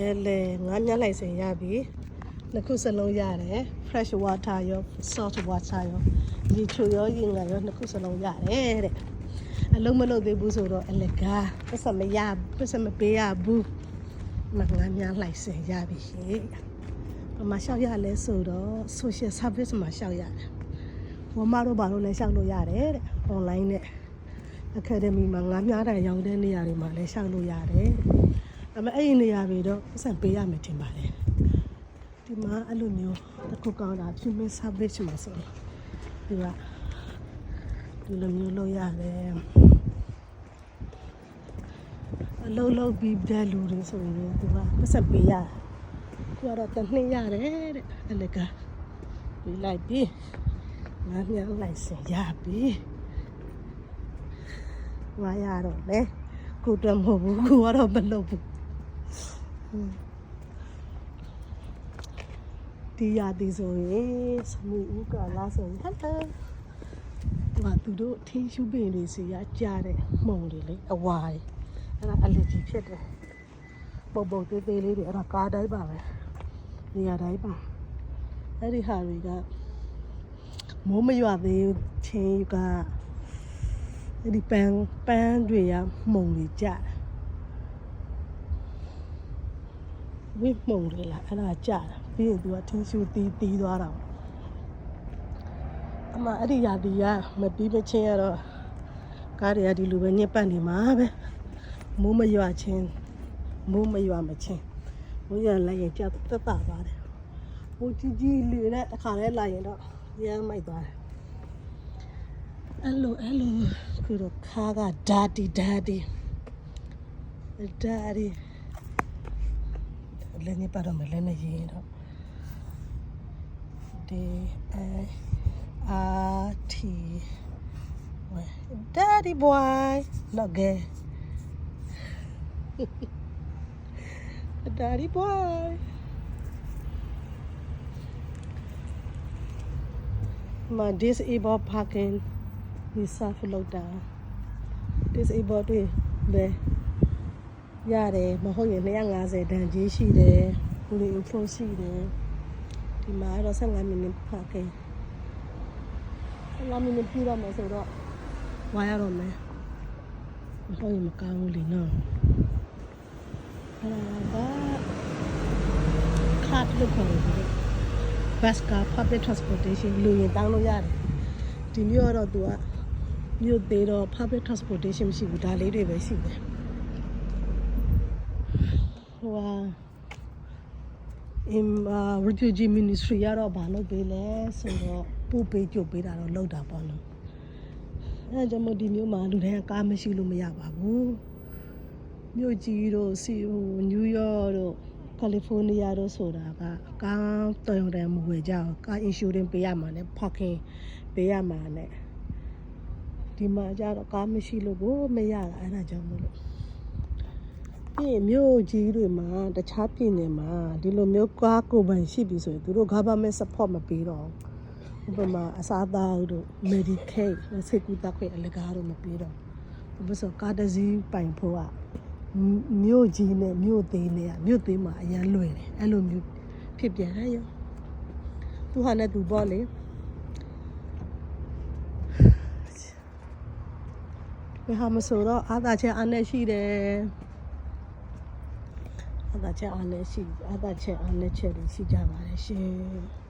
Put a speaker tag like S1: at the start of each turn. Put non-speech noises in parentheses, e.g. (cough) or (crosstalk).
S1: ရဲလေငါးမြတ်လိုက်စင်ရပြီနှစ်ခုစလုံးရတယ် fresh water ရော salt water ရောရေချိုရောရေငါရောနှစ်ခုစလုံးရတယ်တဲ့အလုံးမလုံးသေးဘူးဆိုတော့အလကားပတ်စမရပတ်စမပေးရဘူးမငါးမြတ်လိုက်စင်ရပြီရှင်ပမာလျှောက်ရလဲဆိုတော့ social service မှာလျှောက်ရတယ်ဝမတို့ဘာလို့လဲလျှောက်လို့ရတယ်တဲ့ online နဲ့ academy မှာငါးမြားတိုင်ရောင်းတဲ့နေရာတွေမှာလည်းလျှောက်လို့ရတယ်။ ဒါပေမဲ့အဲ့ဒီနေရာတွေတော့ပတ်စံပေးရမယ်ထင်ပါတယ်။ဒီမှာအဲ့လိုမျိုးတစ်ခုကောင်းတာ human service မှာဆိုရင်ဒီကဒီလိုမျိုးလုပ်ရတယ်။အလုံးလုံးပြီးတဲ့လူတွေဆိုရင်ဒီကပတ်စံပေးရတယ်။သူကတော့တစ်နှစ်ရတယ်တဲ့အဲ့လေကပြီးလိုက်ပြီ။ငါးမြားလိုက်စင်ရပြီ။ငါရတော့လေကိုတော့မဟုတ်ဘူးကိုကတော့မလုပ်ဘူး ဒီရသည်ဆိုရင်စမူဦးကလာဆိုရင်ဟတ်တယ်ဒီမှာသူတို့ထင်းရှူးပင်လေးစီရကြားတဲ့မှုံတွေလေအဝါးတွေအဲ့ဒါအလဂျီဖြစ်တယ်ပုတ်ပုတ်သေးသေးလေးတွေအဲ့ဒါကားတိုင်းပါပဲနေရာတိုင်းပါအဲ့ဒီဟာတွေကမိုးမရွာသေးချင်းကအဲ့ဒီပန်းပန်းတွေကမှုံတွေကြတယ် ဝိမှုံတွေလားအဲ့ဒါကြတယ်ပြီးရင်သူကထင်းရှူတီးတီးသွားတာပေါ့အမအဲ့ဒီရာဒီကမပြီးမချင်းရတော့ကားတွေကဒီလိုပဲညစ်ပတ်နေမှာပဲမိုးမရွာချင်းမိုးမရွာမချင်းမိုးရွာလိုက်ရင်ကြောက်တက်တာပါတယ်ဟိုကြီးကြီးလေးနဲ့တစ်ခါလဲလာရင်တော့ရမ်းမိုက်သွားတယ်အဲ့လိုအဲ့လိုခုတော့ခါကဓာတီဓာတီဓာတီ လည်းနေပါတော့မလဲနေရင်တော့ဒီအဲအာတီဝဲ Daddy boy not gay (laughs) Daddy boy မ disable parking ဒီဆာဖလောက်တာ disable တွေပဲ ရတယ်မဟုတ်ရင်250တန်ကြီးရှိတယ်ဘူးလေး info ရှိတယ်ဒီမှာတော့15မိနစ်ဖာခဲ့15မိနစ်ပြတော့မယ်ဆိုတော့ဝါရတော့မယ်မဟုတ်ရင်မကောင်းဘူးလीနော်အဲ့ဒါကခတ်လို့ခေါ်တယ် bus car public transportation လူရင်တောင်းလို့ရတယ်ဒီမျိုးကတော့သူကမြို့သေးတော့ public transportation မရှိဘူးဒါလေးတွေပဲရှိတယ် ဟိုဟာ in uh, refugee ministry ရတော့ဘာလုပ်ပေးလဲဆိုတော့ပို့ပေးကြုတ်ပေးတာတော့လုပ်တာပေါ့နော်အဲဒါကြောင့်မို့ဒီမျိုးမှာလူတိုင်းကကားမရှိလို့မရပါဘူးမြို့ကြီးတို့စီဟိုနယူးယောက်တို့ကယ်လီဖိုးနီးယားတို့ဆိုတာကကားတော်ရုံတန်မဝယ်ကြအောင်ကား insurance ပေးရမှာနဲ့ parking ပေးရမှာနဲ့ဒီမှာကြတော့ကားမရှိလို့ကိုမရတာအဲဒါကြောင့်မို့လို့ ပြီးရင်မြို့ကြီးတွေမှာတခြားပြည်နယ်မှာဒီလိုမျိုးကားကိုယ်ပိုင်ရှိပြီဆိုရင်သူတို့ government support မပေးတော့ဘူးဥပမာအစားအသောက်တို့ Medicaid ဆေးကုသခွင့်အလကားတို့မပေးတော့ဘူးဘာလို့ဆိုကားတစ်စီးပိုင်ဖို့ကမြို့ကြီးနဲ့မြို့သေးနဲ့ကမြို့သေးမှာအရန်လွယ်တယ်အဲ့လိုမျိုးဖြစ်ပြန်တယ်ရောသူဟာနဲ့သူပေါ့လေဘယ်ဟာမဆိုတော့အားသာချက်အားနဲ့ရှိတယ် အားသာချက်အားနဲ့ရှိအားသာချက်အားနဲ့ချက်တွေရှိကြပါတယ်ရှင်